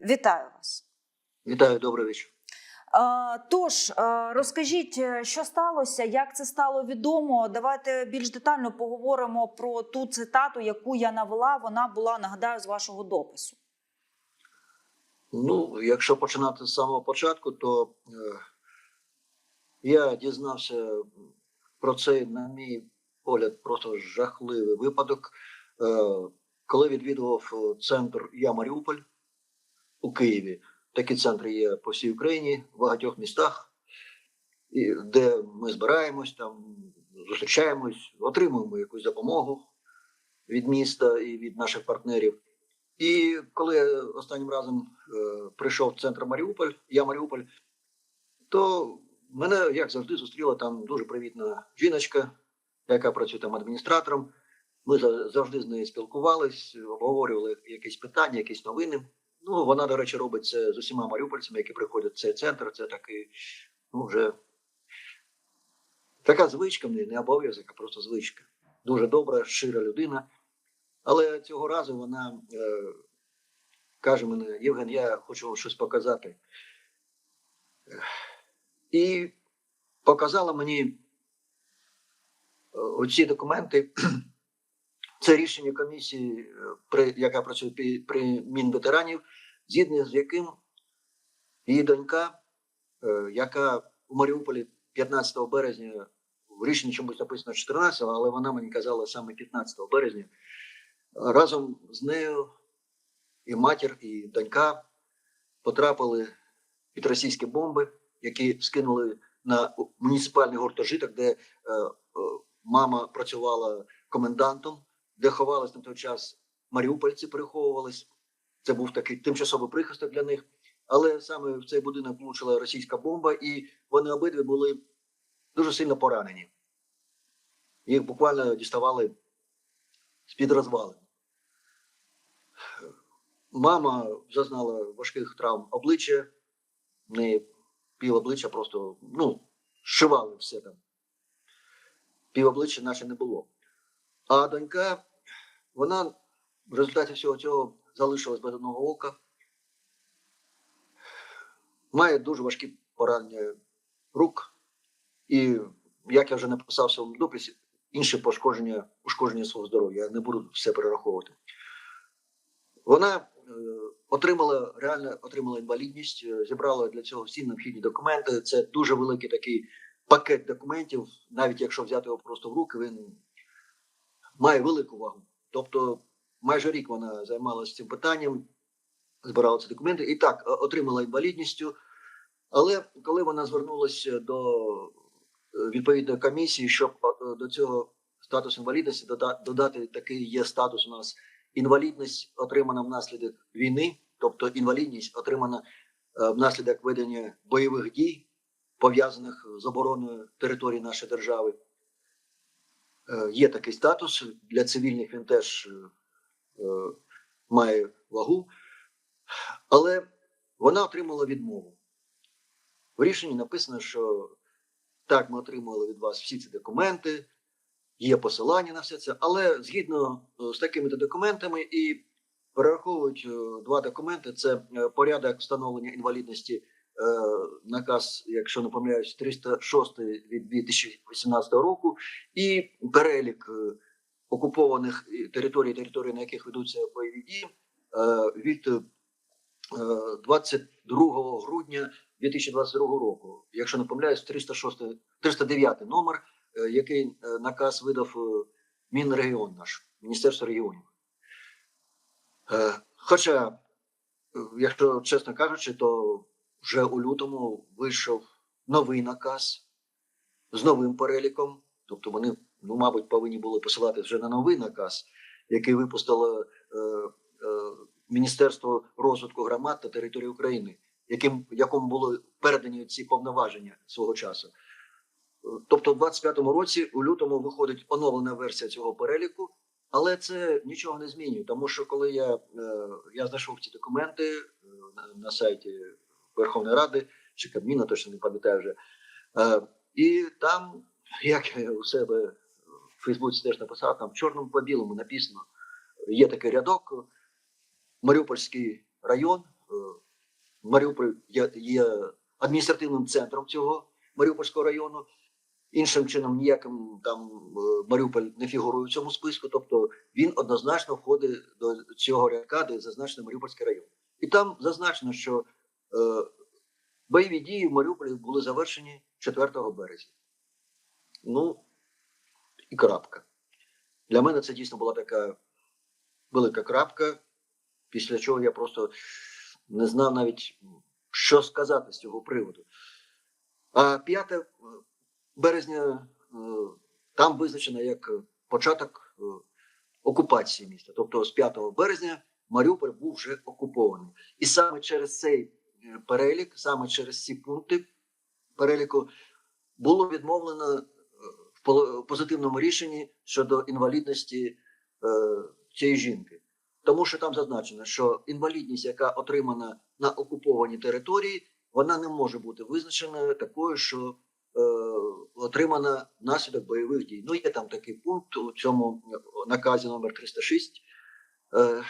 Вітаю вас. Вітаю, добрий вечір. Тож розкажіть, е, що сталося, як це стало відомо. Давайте більш детально поговоримо про ту цитату, яку я навела. Вона була нагадаю з вашого допису. Ну, якщо починати з самого початку, то е, я дізнався про цей, на мій погляд, просто жахливий випадок, е, коли відвідував центр Я Маріуполь у Києві. Такі центри є по всій Україні, в багатьох містах, де ми збираємось, там зустрічаємось, отримуємо якусь допомогу від міста і від наших партнерів. І коли я останнім разом е, прийшов в центр Маріуполь, я Маріуполь, то мене, як завжди, зустріла там дуже привітна жіночка, яка працює там адміністратором. Ми завжди з нею спілкувались, обговорювали якісь питання, якісь новини. Ну, вона, до речі, робить це з усіма маріупольцями, які приходять в цей центр. Це такий, ну, вже така звичка, мені, не обов'язок, а просто звичка. Дуже добра, щира людина. Але цього разу вона е, каже мене, Євген, я хочу вам щось показати. І показала мені е, оці документи. Це рішення комісії, е, при, яка працює при Мінветеранів, згідно з яким її донька, е, яка у Маріуполі 15 березня, в рішенні чомусь написано 14, але вона мені казала саме 15 березня, разом з нею і матір, і донька потрапили під російські бомби, які скинули на муніципальний гуртожиток, де е, мама працювала комендантом, де ховались на той час маріупольці, переховувались. Це був такий тимчасовий прихисток для них. Але саме в цей будинок влучила російська бомба, і вони обидві були дуже сильно поранені. Їх буквально діставали з-під розвалин. Мама зазнала важких травм обличчя, в неї пів обличчя просто ну, зшивали все там. Пів обличчя наче не було. А донька, вона в результаті всього цього залишилась без одного ока, має дуже важкі поранення рук, і, як я вже написав в своєму дописі, інші пошкодження, ушкодження свого здоров'я. Я не буду все перераховувати. Вона е, отримала реально отримала інвалідність, е, зібрала для цього всі необхідні документи. Це дуже великий такий пакет документів. Навіть якщо взяти його просто в руки, він має велику вагу. Тобто, майже рік вона займалася цим питанням, збирала ці документи і так е, отримала інвалідністю. Але коли вона звернулася до е, відповідної комісії, щоб е, до цього статусу інвалідності дода- додати такий є статус у нас інвалідність отримана внаслідок війни, тобто інвалідність отримана внаслідок ведення бойових дій, пов'язаних з обороною території нашої держави. Е, Є такий статус для цивільних він теж е, е, має вагу, але вона отримала відмову. В рішенні написано, що так, ми отримали від вас всі ці документи, є посилання на все це, але згідно з такими документами і перераховують два документи: це порядок встановлення інвалідності, наказ, якщо не помиляюсь, 306 від 2018 року, і перелік е, окупованих е, територій, територій, на яких ведуться бойові дії, е, від е, 22 грудня 2022 року. Якщо не помиляюсь, 306, 309 номер, е, який е, наказ видав е, Мінрегіон наш, Міністерство регіонів. Е, Хоча, е, якщо чесно кажучи, то вже у лютому вийшов новий наказ з новим переліком. Тобто вони, ну, мабуть, повинні були посилати вже на новий наказ, який випустило е, е, Міністерство розвитку громад та території України, яким якому були передані ці повноваження свого часу. Тобто, в 25-му році у лютому виходить оновлена версія цього переліку, але це нічого не змінює, тому що коли я, е, я знайшов ці документи е, на, на сайті Верховної Ради чи Кабміна, точно не пам'ятаю вже, е, і там, як я у себе в Фейсбуці теж написав, там чорному по білому написано, є такий рядок. Маріупольський район, е, Маріуполь є, є адміністративним центром цього Маріупольського району. Іншим чином, ніяким там е, Маріуполь не фігурує в цьому списку. Тобто він однозначно входить до цього рядка, де зазначений Маріупольський район. І там зазначено, що бойові дії в Маріуполі були завершені 4 березня. Ну і крапка. Для мене це дійсно була така велика крапка, після чого я просто не знав навіть, що сказати з цього приводу. А 5 березня е, там визначено як початок е, окупації міста. Тобто з 5 березня Маріуполь був вже окупований. І саме через цей е, перелік, саме через ці пункти переліку, було відмовлено е, в позитивному рішенні щодо інвалідності е, цієї жінки. Тому що там зазначено, що інвалідність, яка отримана на окупованій території, вона не може бути визначеною такою, що е, отримана внаслідок бойових дій. Ну, є там такий пункт у цьому наказі номер 306 е,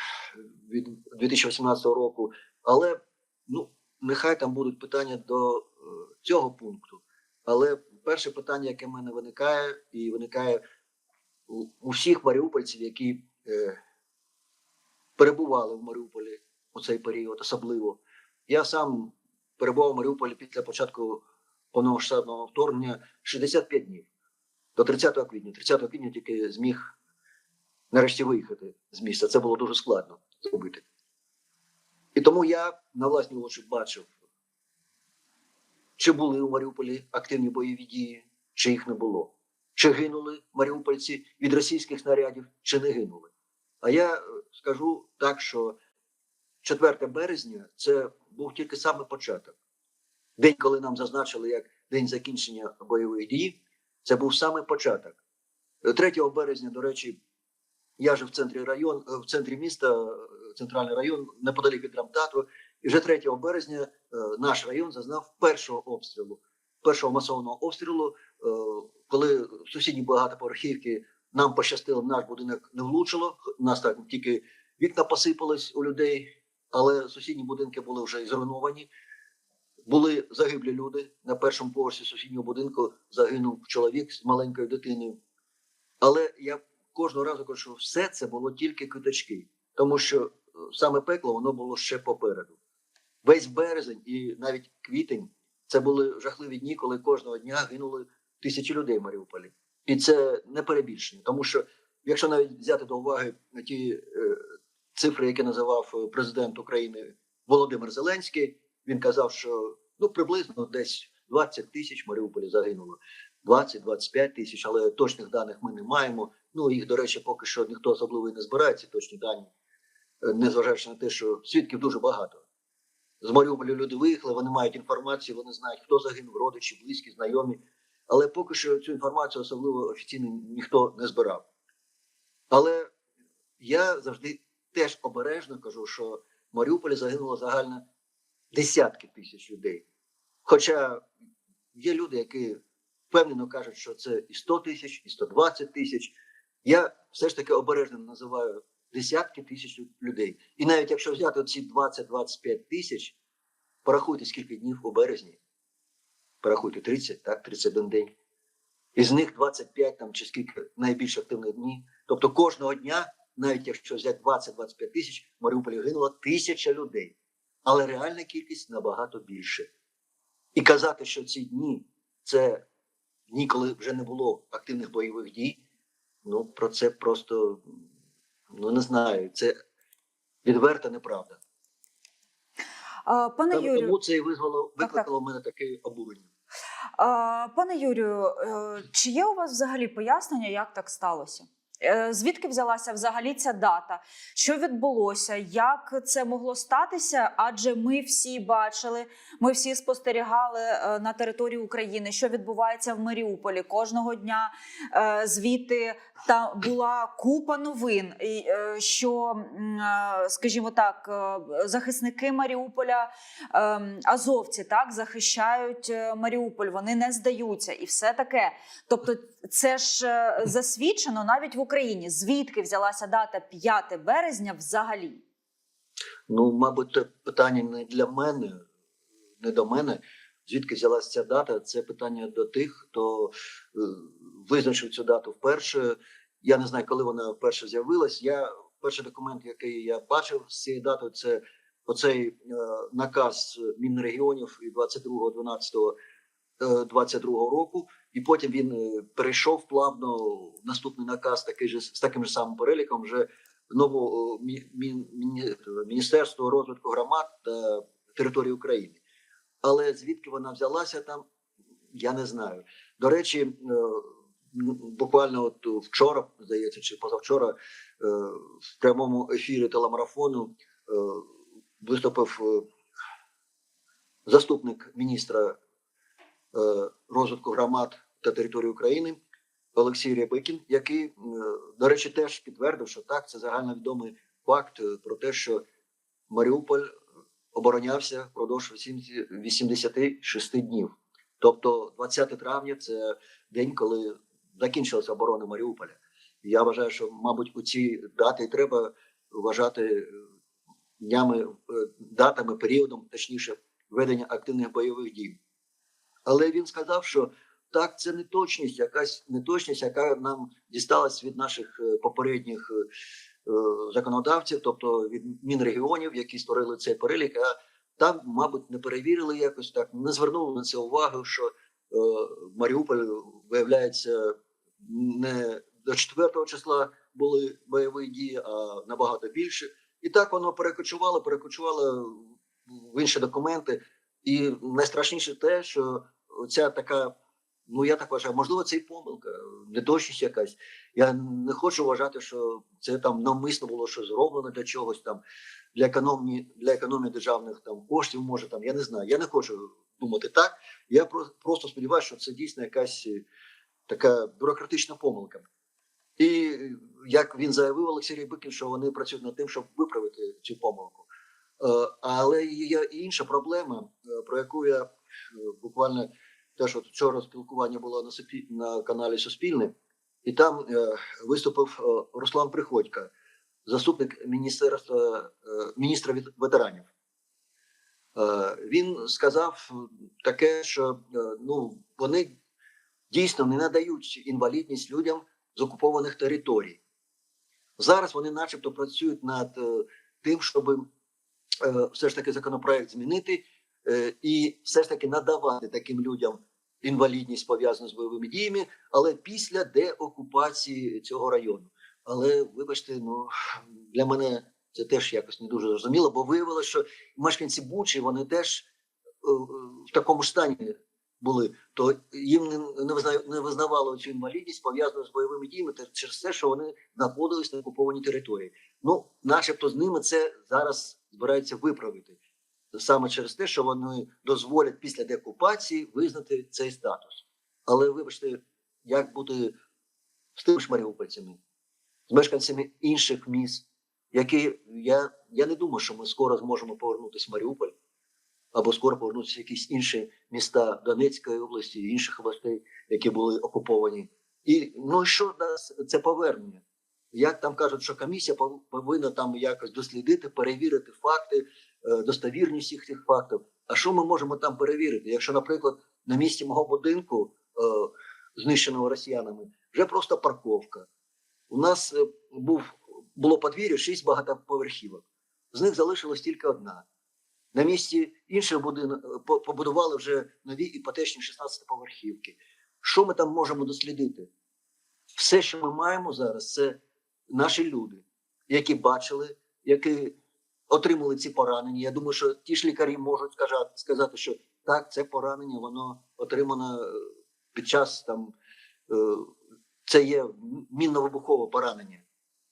від 2018 року. Але ну, нехай там будуть питання до е, цього пункту. Але перше питання, яке в мене виникає, і виникає у, всіх маріупольців, які е, перебували в Маріуполі у цей період, особливо. Я сам перебував у Маріуполі після початку повномасштабного вторгнення 65 днів до 30 квітня. 30 квітня тільки зміг нарешті виїхати з міста. Це було дуже складно зробити. І тому я на власні очі бачив, чи були у Маріуполі активні бойові дії, чи їх не було. Чи гинули маріупольці від російських снарядів, чи не гинули. А я е, скажу так, що 4 березня це був тільки саме початок. День, коли нам зазначили як день закінчення бойових дій, це був саме початок. Е, 3 березня, до речі, я жив в центрі район, е, в центрі міста, е, центральний район, неподалік від драмтеатру. І вже 3 березня е, наш район зазнав першого обстрілу, першого масованого обстрілу, е, коли сусідні багатоповерхівки нам пощастило, наш будинок не влучило. Нас так тільки вікна посипались у людей, але сусідні будинки були вже зруйновані. Були загиблі люди. На першому поверсі сусіднього будинку загинув чоловік з маленькою дитиною. Але я кожного разу кажу, що все це було тільки квиточки, тому що е, саме пекло воно було ще попереду. Весь березень і навіть квітень це були жахливі дні, коли кожного дня гинули тисячі людей в Маріуполі. І це не перебільшення, тому що якщо навіть взяти до уваги ті е, цифри, які називав е, президент України Володимир Зеленський, він казав, що ну приблизно десь 20 тисяч в Маріуполі загинуло. 20-25 тисяч, але точних даних ми не маємо. Ну їх, до речі, поки що ніхто особливо і не збирає ці точні дані, е, незважаючи на те, що свідків дуже багато. З Маріуполя люди виїхали, вони мають інформацію, вони знають, хто загинув, родичі, близькі, знайомі. Але поки що цю інформацію особливо офіційно ніхто не збирав. Але я завжди теж обережно кажу, що в Маріуполі загинуло загально десятки тисяч людей. Хоча є люди, які впевнено кажуть, що це і 100 тисяч, і 120 тисяч. Я все ж таки обережно називаю десятки тисяч людей. І навіть якщо взяти ці 20-25 тисяч, порахуйте, скільки днів у березні. Порахуйте 30, так, 31 день. Із них 25 там, чи скільки найбільш активних днів. Тобто кожного дня, навіть якщо взяти 20-25 тисяч, в Маріуполі гинуло тисяча людей. Але реальна кількість набагато більше. І казати, що ці дні це дні, коли вже не було активних бойових дій, ну про це просто ну не знаю. Це відверта неправда. А, Пане Саме Юрію, Тому це і визвало, Так, так. викликало в мене таке обурення. а, пане Юрію, е, чи є у вас взагалі пояснення, як так сталося? Е, Звідки взялася взагалі ця дата? Що відбулося? Як це могло статися? Адже ми всі бачили, ми всі спостерігали е, на території України, що відбувається в Маріуполі кожного дня. Звідти та була купа новин, е, що, е, скажімо так, е, захисники Маріуполя, ем, азовці так захищають Маріуполь, вони не здаються, і все таке. Тобто, це ж засвідчено навіть в Україні. Звідки взялася дата 5 березня взагалі? Ну, мабуть, це питання не для мене, не до мене. Звідки взялася ця дата? Це питання до тих, хто визначив цю дату вперше. Я не знаю, коли вона вперше з'явилась. Я перший документ, який я бачив з цією датою, це оцей е, наказ Мінрегіонів від 22.12.22 року. І потім він е, перейшов плавно в наступний наказ, такий же з таким же самим переліком, вже нового мі, мі, міні- Міністерство розвитку громад та території України. Але звідки вона взялася там, я не знаю. До речі, е, буквально от вчора, здається, чи позавчора, е, в прямому ефірі телемарафону е, виступив е, заступник міністра е, розвитку громад та території України Олексій Рябикін, який, е, до речі, теж підтвердив, що так, це загальновідомий факт е, про те, що Маріуполь оборонявся впродовж 80 86 днів. Тобто 20 травня це день, коли закінчилася оборона Маріуполя. Я вважаю, що, мабуть, у ці дати треба вважати е, днями, е, датами, періодом, точніше, ведення активних бойових дій. Але він сказав, що так, це неточність, якась неточність, яка нам дісталась від наших е, попередніх законодавців, тобто від мінрегіонів, які створили цей перелік. А там, мабуть, не перевірили якось так, не звернули на це увагу, що Маріуполь виявляється не до 4 числа були бойові дії, а набагато більше. І так воно перекочувало, перекочувало в інші документи. І найстрашніше те, що ця така, ну я так вважаю, можливо, це і помилка, неточність якась. Я не хочу вважати, що це там навмисно було щось зроблено для чогось там, для економії, для економії державних там коштів, може там, я не знаю. Я не хочу думати так. Я про- просто сподіваюся, що це дійсно якась е, така бюрократична помилка. І як він заявив Олексій Рябикін, що вони працюють над тим, щоб виправити цю помилку. Е, Але є і інша проблема, е, про яку я е, буквально теж от вчора спілкування було на Супі- на каналі Суспільне, і там е, виступив е, Руслан Приходько, заступник міністерства е, міністра ветеранів. Е, Він сказав таке, що е, ну вони дійсно не надають інвалідність людям з окупованих територій. Зараз вони, начебто, працюють над е, тим, щоб все ж таки законопроект змінити і все ж таки надавати таким людям інвалідність пов'язану з бойовими діями, але після деокупації цього району. Але вибачте, ну для мене це теж якось не дуже зрозуміло, бо виявилося, що мешканці Бучі вони теж е, е, в такому стані були, то їм не, не, визна, визнавали цю інвалідність пов'язану з бойовими діями через те, що вони знаходились на окупованій території. Ну, начебто, з ними це зараз збираються виправити саме через те, що вони дозволять після деокупації визнати цей статус. Але вибачте, як бути з тими ж маріупольцями, з мешканцями інших міст, які я, я не думаю, що ми скоро зможемо повернутися в Маріуполь або скоро повернутися в якісь інші міста Донецької області, інших областей, які були окуповані. І ну що дасть це повернення? Як там кажуть, що комісія пов- повинна там якось дослідити, перевірити факти, е, достовірність всіх цих фактів. А що ми можемо там перевірити? Якщо, наприклад, на місці мого будинку, е, знищеного росіянами, вже просто парковка. У нас е, був було подвір'я шість багатоповерхівок. З них залишилась тільки одна. На місці інших будинок побудували вже нові іпотечні 16-поверхівки. Що ми там можемо дослідити? Все, що ми маємо зараз, це наші люди, які бачили, які отримали ці поранення. Я думаю, що ті ж лікарі можуть сказати, сказати, що так, це поранення, воно отримано е, під час там. е, Це є мінно-вибухове поранення.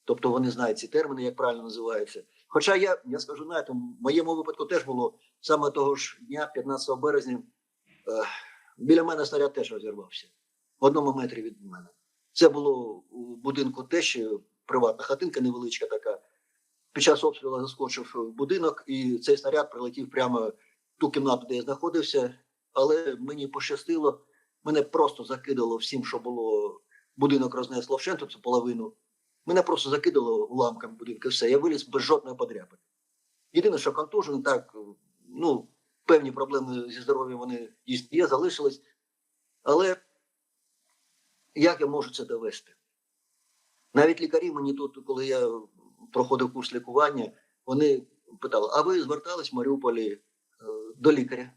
Тобто вони знають ці терміни, як правильно називаються. Хоча я, я скажу, знаєте, в моєму випадку теж було саме того ж дня, 15 березня, е, біля мене снаряд теж розірвався в одному метрі від мене. Це було у будинку теж приватна хатинка невеличка така. Під час обстрілу заскочив будинок, і цей снаряд прилетів прямо в ту кімнату, де я знаходився. Але мені пощастило, мене просто закидало всім, що було. Будинок рознесло вщенту, цю половину. Мене просто закидало уламками будинку. Все, я виліз без жодної подряпини. Єдине, що контужений, так, ну, певні проблеми зі здоров'ям вони є, залишились. Але як я можу це довести? Навіть лікарі мені тут, коли я проходив курс лікування, вони питали: а ви звертались в Маріуполі е, до лікаря?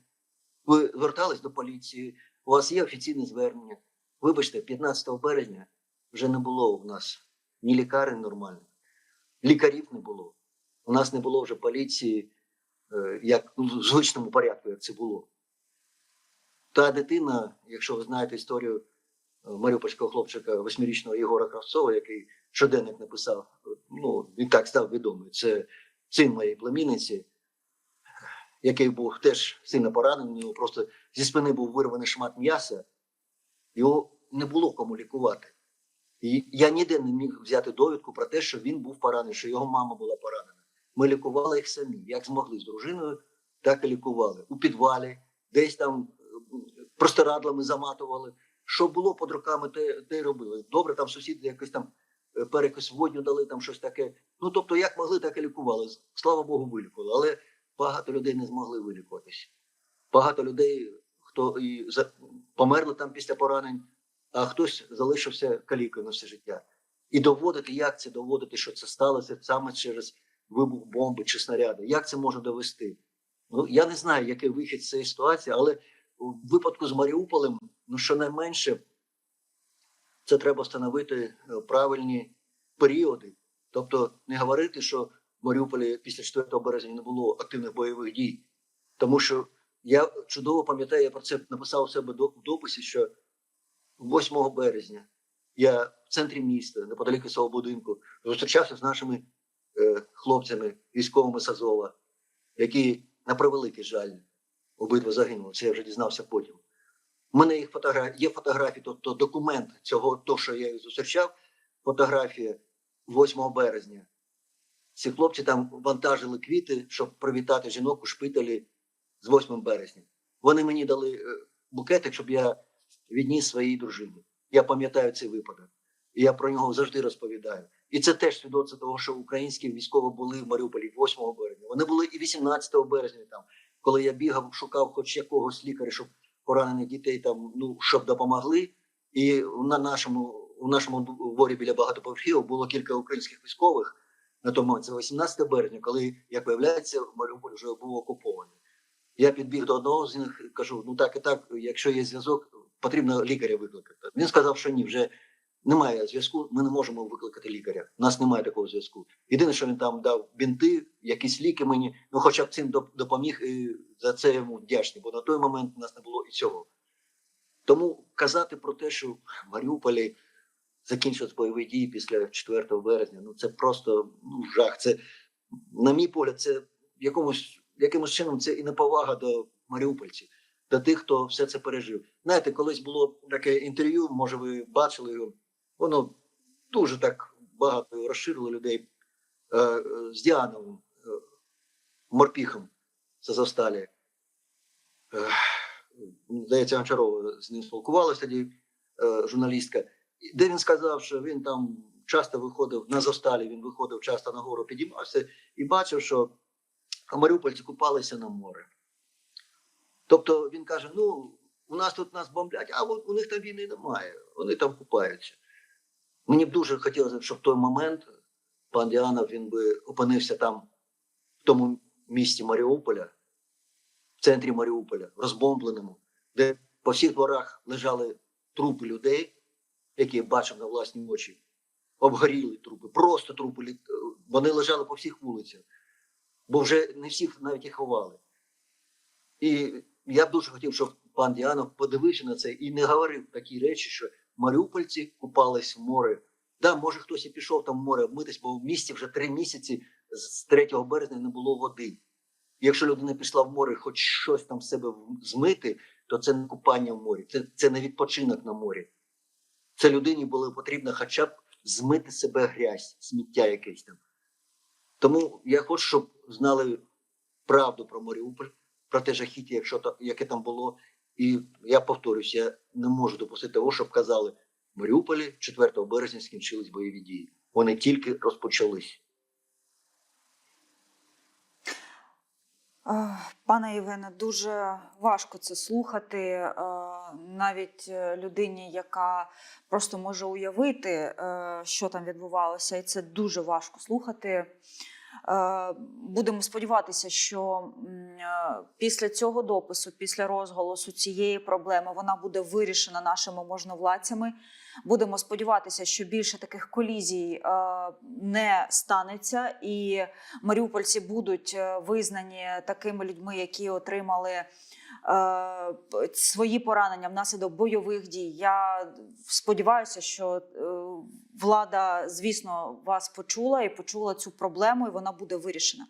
Ви звертались до поліції? У вас є офіційне звернення? Вибачте, 15 березня вже не було у нас ні лікарень нормальних, лікарів не було. У нас не було вже поліції, е, як ну, в звичному порядку, як це було. Та дитина, якщо ви знаєте історію е, маріупольського хлопчика, восьмирічного Єгора Кравцова, який щоденник написав, ну, він так став відомий. Це син моєї племінниці, який був теж сильно поранений, у просто зі спини був вирваний шмат м'яса, його не було кому лікувати. І я ніде не міг взяти довідку про те, що він був поранений, що його мама була поранена. Ми лікували їх самі, як змогли з дружиною, так і лікували. У підвалі, десь там е, простирадлами заматували. Що було під руками, те, те й робили. Добре, там сусіди якось там е, водню дали, там щось таке. Ну тобто, як могли, так і лікували. Слава Богу, вилікували. Але багато людей не змогли вилікуватися. Багато людей, хто і померли там після поранень, а хтось залишився калікою на все життя. І доводити, як це доводити, що це сталося саме через вибух бомби чи снаряди. Як це можна довести? Ну я не знаю, який вихід з цієї ситуації, але в випадку з Маріуполем, ну щонайменше, це треба встановити е, правильні періоди. Тобто не говорити, що в Маріуполі після 4 березня не було активних бойових дій. Тому що я чудово пам'ятаю, я про це написав у себе в дописі, що 8 березня я в центрі міста, неподалік свого будинку, зустрічався з нашими е, хлопцями, військовими з Азова, які, на превеликий жаль, обидва загинули. Це я вже дізнався потім. У мене їх фотографії, є фотографії, тобто документ цього, то, що я їх зустрічав, фотографія 8 березня. Ці хлопці там вантажили квіти, щоб привітати жінок у шпиталі з 8 березня. Вони мені дали е, букетик, щоб я відніс своїй дружині. Я пам'ятаю цей випадок. І я про нього завжди розповідаю. І це теж свідоцтво того, що українські військові були в Маріуполі 8 березня. Вони були і 18 березня там, коли я бігав, шукав хоч якогось лікаря, щоб поранених дітей там, ну, щоб допомогли. І на нашому, у нашому дворі біля багатоповерхівок було кілька українських військових на тому. Це 18 березня, коли, як виявляється, Маріуполь вже був окупований. Я підбіг до одного з них і кажу: ну так і так, якщо є зв'язок, потрібно лікаря викликати. Він сказав, що ні, вже немає зв'язку, ми не можемо викликати лікаря. У нас немає такого зв'язку. Єдине, що він там дав бінти, якісь ліки мені, ну хоча б цим допоміг, і за це йому вдячний, бо на той момент у нас не було і цього. Тому казати про те, що в Маріуполі закінчились бойові дії після 4 березня, ну це просто ну, жах. Це, на мій погляд, це якомусь якимось чином це і неповага до маріупольців, до тих, хто все це пережив. Знаєте, колись було таке інтерв'ю, може, ви бачили його, воно дуже так багато розширило людей е, е, з Діановим е, Морпіхом з Азовсталі. Е, Здається, Гончарова з ним спілкувалася тоді е, журналістка, де він сказав, що він там часто виходив на Азовсталі, він виходив часто на гору, підіймався і бачив, що маріупольці купалися на море. Тобто він каже: ну, у нас тут нас бомблять, а у них там війни немає, вони там купаються. Мені б дуже хотілося, щоб в той момент пан Діанов він би опинився там, в тому місті Маріуполя, в центрі Маріуполя, розбомбленому, де по всіх дворах лежали трупи людей, які я бачив на власні очі, обгоріли трупи, просто трупи. Вони лежали по всіх вулицях, бо вже не всіх навіть і ховали. І я б дуже хотів, щоб пан Діанов подивився на це і не говорив такі речі, що маріупольці купались в море. Да, може хтось і пішов там в море обмитись, бо в місті вже три місяці з 3 березня не було води. Якщо людина пішла в море, хоч щось там з себе змити, то це не купання в морі, це, це не відпочинок на морі. Це людині було потрібно хоча б змити себе грязь, сміття якесь там. Тому я хочу, щоб знали правду про Маріуполь, про те жахіття, якщо та- яке там було. І я повторюсь, я не можу допустити того, щоб казали, в Маріуполі 4 березня скінчились бойові дії. Вони тільки розпочались. Пане Євгене, дуже важко це слухати. е, Навіть е, людині, яка просто може уявити, е, що там відбувалося, і це дуже важко слухати. Е, Будемо сподіватися, що е, після цього допису, після розголосу цієї проблеми, вона буде вирішена нашими можновладцями. Будемо сподіватися, що більше таких колізій е, не станеться, і маріупольці будуть визнані такими людьми, які отримали свої поранення внаслідок бойових дій. Я сподіваюся, що е, влада, звісно, вас почула і почула цю проблему, і вона буде вирішена.